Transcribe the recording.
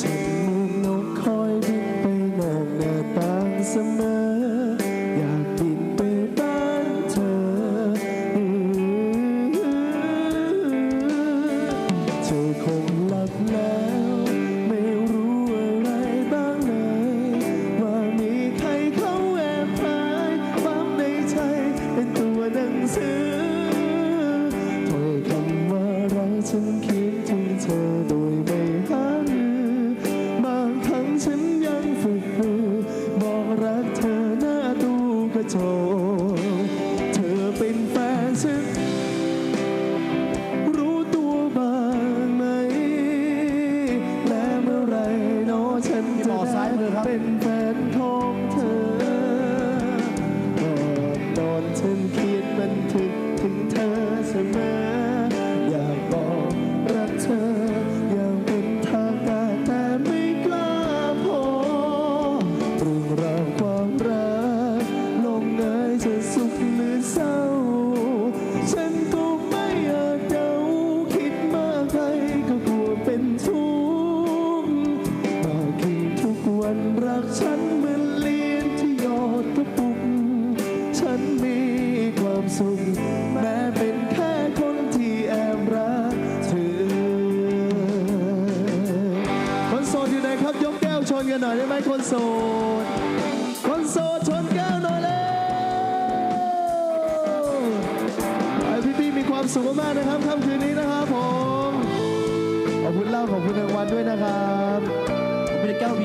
ฉันเหมือนนกคอยบินไปนอกหน้าต่างเสมอ อยากบินไปบ้านเธอเธอคงหลับแล้ว ไม่รู้อะไรบ้างเลย ว่ามีใครเขาแอบถ่ายความในใจเป็นตัวหนังสือถ้อยคำว่ารักฉันเขี ตู้ ชนกันหน่อยได้ไหมคนโสด คนโสดชนแก้วหน่อยเลยพี่พี่มีความสุขมากนะครับค่ำคืนนี้นะครับผม ขอบคุณเล่าขอบคุณรางวัลด้วยนะครับเป็นแก้วเบีย